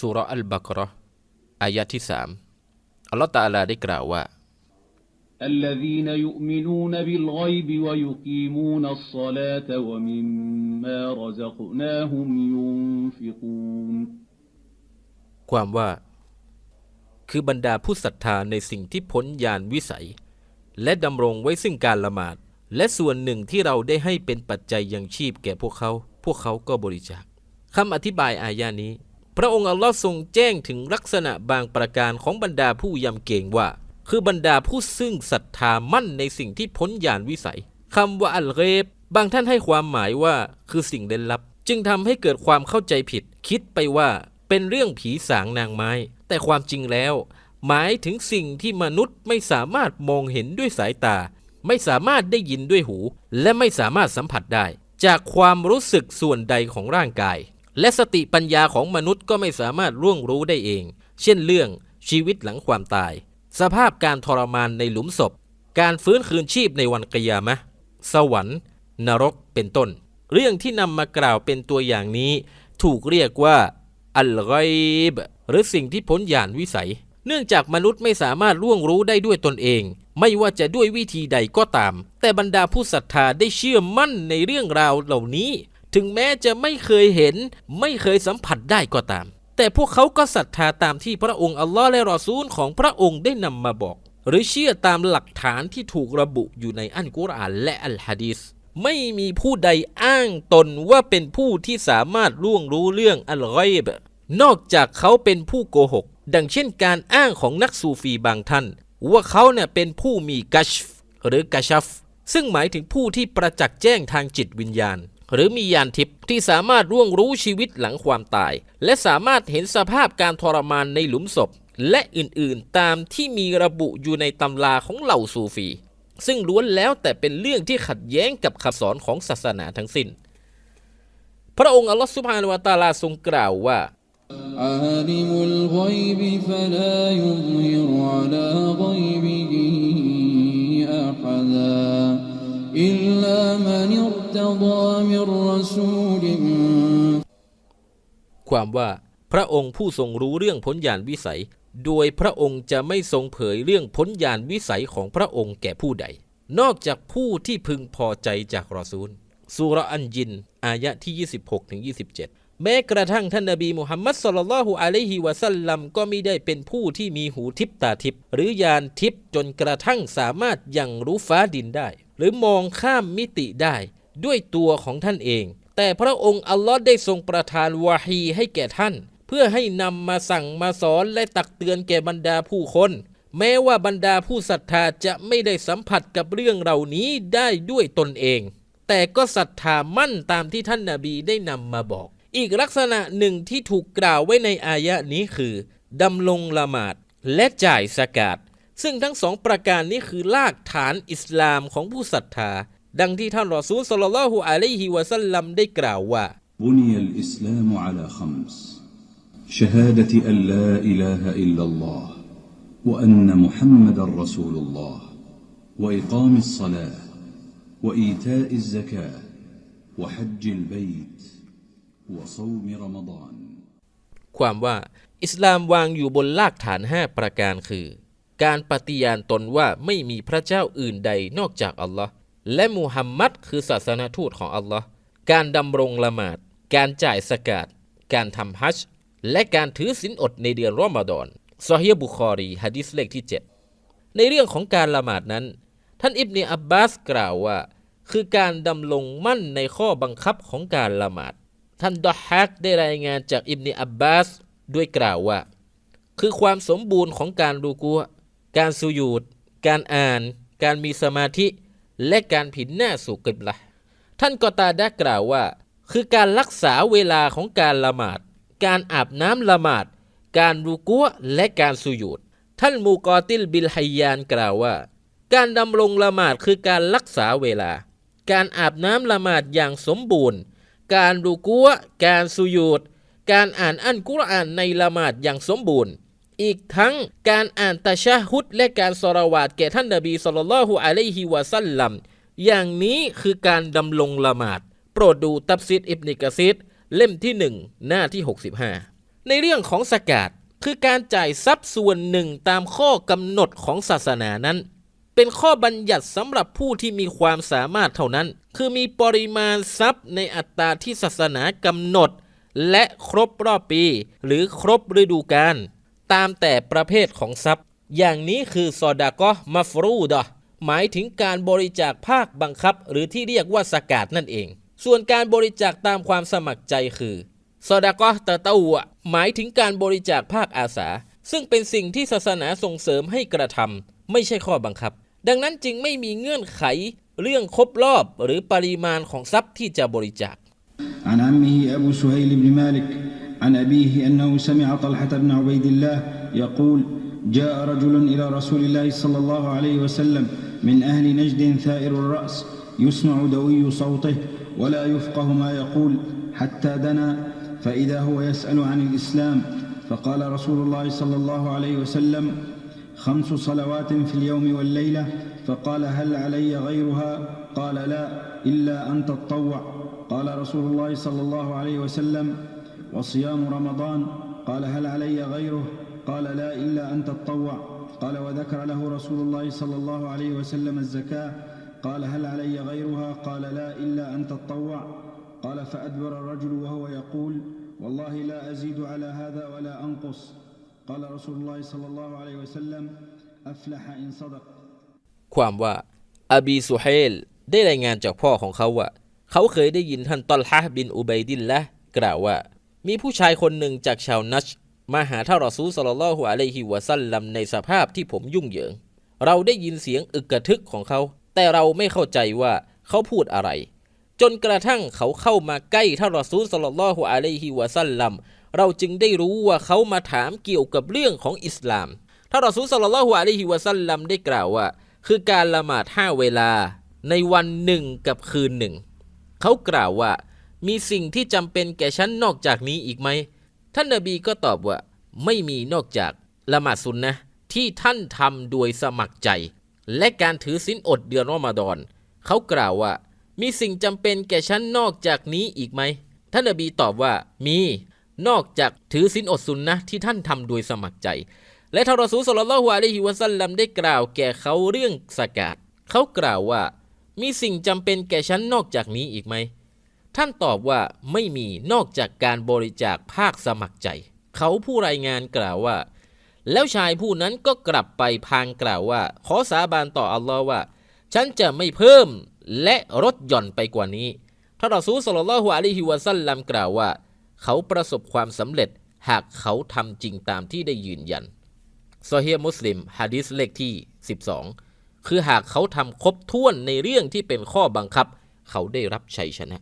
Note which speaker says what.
Speaker 1: สุรอัลบักรออายะที่สามอัลลอฮฺตาลาได้กล่าวว่า
Speaker 2: الذين يؤمنون بالغيب ويقيمون الصلاة ومما رزقناهم ينفقون
Speaker 1: ความว่า คือบรรดาผู้ศรัทธาในสิ่งที่พ้นยานวิสัย และดำรงไว้ซึ่งการละหมาด และส่วนหนึ่งที่เราได้ให้เป็นปัจจัยยังชีพแก่พวกเขา พวกเขาก็บริจาคคำอธิบายอายานี้ ระองค์อัลลอฮ์ทรงแจ้งถึงลักษณะบางประการของบรรดาผู้ยำเกรงว่า คือบรรดาผู้ซึ่งศรัทธามั่นในสิ่งที่พ้นญาณวิสัยคำว่าอัลเกบางท่านให้ความหมายว่าคือสิ่งเล่นลับ จึงทำให้เกิดความเข้าใจผิด คิดไปว่าเป็นเรื่องผีสางนางไม้ แต่ความจริงแล้ว หมายถึงสิ่งที่มนุษย์ไม่สามารถมองเห็นด้วยสายตา ไม่สามารถได้ยินด้วยหู และไม่สามารถสัมผัสได้ จากความรู้สึกส่วนใดของร่างกาย และสติปัญญาของมนุษย์ก็ไม่สามารถร่วงรู้ได้เอง เช่นเรื่องชีวิตหลังความตาย สภาพการทรมานในหลุมศพ การฟื้นคืนชีพในวันกยามะ สวรรค์ นรกเป็นต้น เรื่องที่นำมากล่าวเป็นตัวอย่างนี้ ถูกเรียกว่าอัลไกบหรือสิ่งที่พ้นญาณวิสัย เนื่องจากมนุษย์ไม่สามารถล่วงรู้ได้ด้วยตนเอง ไม่ว่าจะด้วยวิธีใดก็ตาม แต่บรรดาผู้ศรัทธาได้เชื่อมั่นในเรื่องราวเหล่านี้ ถึงแม้จะไม่เคยเห็น ไม่เคยสัมผัสได้ก็ตาม แต่พวกเขาก็ศรัทธาตามที่พระองค์อัลลอฮ์และรอซูลของพระองค์ได้นำมาบอก หรือเชื่อตามหลักฐานที่ถูกระบุอยู่ในอัลกุรอานและอัลฮะดีษไม่มีผู้ใดอ้างตนว่าเป็นผู้ที่สามารถล่วงรู้เรื่องอัลไกบนอกจากเขาเป็นผู้โกหก ดังเช่นการอ้างของนักซูฟีบางท่าน ว่าเขาเนี่ยเป็นผู้มีกัชฟหรือกะชัฟ ซึ่งหมายถึงผู้ที่ประจักษ์แจ้งทางจิตวิญญาณ หรือมียานทิพย์ที่สามารถร่วงรู้ชีวิตหลังความตาย และสามารถเห็นสภาพการทรมานในหลุมศพ และอื่นๆ ตามที่มีระบุอยู่ในตำราของเหล่าซูฟี ซึ่งล้วนแล้วแต่เป็นเรื่องที่ขัดแย้งกับคำสอนของศาสนาทั้งสิ้น พระองค์อัลลอฮฺสุบฮานาวะตะอาลาทรงกล่าวว่า
Speaker 3: عالم الغيب فلا يظهر على غيبه
Speaker 1: ความว่าพระองค์ผู้ทรงรู้เรื่องพ้นญาณวิสัย โดยพระองค์จะไม่ทรงเผยเรื่องพ้นญาณวิสัยของพระองค์แก่ผู้ใด นอกจากผู้ที่พึงพอใจจากรอซูลสุรอันยิน อายะที่ 26ถึง27 แม้กระทั่งท่านนบีมุฮัมมัดสลลัลฮุอะลัยฮิวะสัลลัมก็มิได้เป็นผู้ที่มีหูทิพตาทิพหรือญาณทิพจนกระทั่งสามารถยังรู้ฟ้าดินได้ หรือมองข้ามมิติได้ ด้วยตัวของท่านเอง แต่พระองค์อัลลอฮ์ได้ทรงประทานวาฮีให้แก่ท่าน เพื่อให้นำมาสั่งมาสอนและตักเตือนแก่บรรดาผู้คน แม้ว่าบรรดาผู้ศรัทธาจะไม่ได้สัมผัสกับเรื่องเหล่านี้ได้ด้วยตนเอง แต่ก็ศรัทธามั่นตามที่ท่านนาบีได้นำมาบอก อีกลักษณะหนึ่งที่ถูกกล่าวไว้ในอายะนี้คือดำลงละหมาดและจ่ายสกาดซึ่งทั้งสองประการนี้คือรากฐานอิสลามของผู้ศรัทธา ดังที่ท่านรอซูลสลลัลลอฮุอะลัยฮิวะสัลลัมได้กล่าวว่า
Speaker 4: بني الإسلام على خمس شهادة أن لا إله إلا الله وأن محمد رسول الله وإقام الصلاة وإيتاء الزكاة وحج البيت وصوم رمضان
Speaker 1: ความว่าอิสลามวางอยู่บนรากฐาน 5 ประการคือ การปฏิญาณตนว่าไม่มีพระเจ้าอื่นใดนอกจากอัลลอฮ์ และมูฮัมมัดคือศาสนาทูตของอัลลอฮ์การดำรงละหมาด การจ่ายสกาดการทำฮัจญ์และการถือศีลอดในเดือนรอมฎอนซอฮีฮ์บุคอรีฮะดิษเลขที่ 7 ในเรื่องของการละหมาดนั้น ท่านอิบเนอับบาสกล่าวว่า คือการดำรงมั่นในข้อบังคับของการละหมาด ท่านดอฮักได้รายงานจากอิบเนอับบาสด้วยกล่าวว่า คือความสมบูรณ์ของการรูกัวการสุยูดการอ่าน การมีสมาธิ และการผินหน้าสู่กิบละท่านกอตาได้กล่าวว่า คือการรักษาเวลาของการละหมาด การอาบน้ำละหมาด การรูกัวและการสุยูดท่านมูกอติลบิลไฮยานกล่าวว่า การดำรงละหมาดคือการรักษาเวลา การอาบน้ำละหมาดอย่างสมบูรณ์ การรูกัวการสุยูดการอ่านอันกุรอานในละหมาดอย่างสมบูรณ์ อีกทั้งการอ่านตะชะฮุดและการสรวาดแก่ท่านนบีสุลต่านละฮุอะลัยฮิวะสัลลัมอย่างนี้คือการดำรงละหมาด โปรดดูตับซิดอิบนิกะซิดเล่มที่หนึ่งหน้าที่ 65 ในเรื่องของสกาดคือการจ่ายทรัพย์ส่วนหนึ่งตามข้อกำหนดของศาสนานั้น เป็นข้อบัญญัติสำหรับผู้ที่มีความสามารถเท่านั้น คือมีปริมาณทรัพย์ในอัตราที่ศาสนากำหนด และครบรอบปี หรือครบฤดูกาล ตามแต่ประเภทของทรัพย์ อย่างนี้คือซอดากอมาฟรูดะห์หมายถึงการบริจาคภาคบังคับ หรือที่เรียกว่าสกาดนั่นเอง ส่วนการบริจาคตามความสมัครใจคือ ซอดากอตะเตาวะหมายถึงการบริจาคภาคอาสา ซึ่งเป็นสิ่งที่ศาสนาส่งเสริมให้กระทำไม่ใช่ข้อบังคับ ดังนั้นจึงไม่มีเงื่อนไข เรื่องครบรอบหรือปริมาณของทรัพย์ที่จะบริจาค
Speaker 5: عن عمه أبو سهيل بن مالك عن أبيه أنه سمع طلحة بن عبيد الله يقول جاء رجل إلى رسول الله صلى الله عليه وسلم من أهل نجد ثائر الرأس يسمع دوي صوته ولا يفقه ما يقول حتى دنا فإذا هو يسأل عن الإسلام فقال رسول الله صلى الله عليه وسلم خمس صلوات في اليوم والليلة؟ فقال هل علي غيرها؟ قال لا إلا أن تطوع. قال رسول الله صلى الله عليه وسلم وصيام رمضان قال هل علي غيره قال لا إلا أن تطوع قال وذكر له رسول الله صلى الله عليه وسلم الزكاة قال هل علي غيرها قال لا إلا أن تطوع قال فأدبر الرجل وهو يقول والله لا أزيد على هذا ولا أنقص قال رسول الله صلى الله عليه وسلم أفلح إن صدق
Speaker 1: ความว่าอบีสุเฮลได้รายงานจากพ่อของเขาว่า เขาเคยได้ยินท่านตอลฮะบินอุบัยดินละห์กล่าวว่า มีผู้ชายคนหนึ่งจากชาวนัชมาหาท่านรอซูสลลัลลอฮุอะลัยฮิวะซัลลัมในสภาพที่ผมยุ่งเหยิง เราได้ยินเสียงอึกกระทึกของเขา แต่เราไม่เข้าใจว่าเขาพูดอะไร จนกระทั่งเขาเข้ามาใกล้ท่านรอซูสลลัลลอฮุอะลัยฮิวะซัลลัมเราจึงได้รู้ว่าเขามาถามเกี่ยวกับเรื่องของอิสลามท่านรอซูสลลัลลอฮุอะลัยฮิวะซัลลัมได้กล่าวว่า คือการละหมาดห้าเวลาในวันหนึ่งกับคืนหนึ่ง เขากล่าวว่า มีสิ่งที่จำเป็นแก่ฉันนอกจากนี้อีกไหม ท่านนบีก็ตอบว่า ไม่มีนอกจากละหมาดซุนนะที่ท่านทำโดยสมัครใจ และการถือศีลอดเดือนรอมฎอนเขากล่าวว่า มีสิ่งจำเป็นแก่ฉันนอกจากนี้อีกไหม ท่านนบีตอบว่ามี นอกจากถือศีลอดซุนนะที่ท่านทำโดยสมัครใจ และทารอซูลศ็อลลัลฮุอะลัยฮิวะซัลลัมได้กล่าวแก่เขาเรื่องสกาดเขากล่าวว่า มีสิ่งจำเป็นแก่ฉันนอกจากนี้อีกไหม ท่านตอบว่าไม่มีนอกจากการบริจาคภาคสมัครใจ เขาผู้รายงานกล่าวว่า แล้วชายผู้นั้นก็กลับไปพางกล่าวว่า ขอสาบานต่ออัลลอฮ์ว่า ฉันจะไม่เพิ่มและลดหย่อนไปกว่านี้ท่านรอซูลลลัลลอฮุอะลัยฮิวะซัลลัมกล่าวว่า เขาประสบความสำเร็จหากเขาทำจริงตามที่ได้ยืนยันซอฮีมุสลิมฮะดีษเลขที่ 12 คือหากเขาทำครบถ้วนในเรื่องที่เป็นข้อบังคับ เขาได้รับชัยชนะ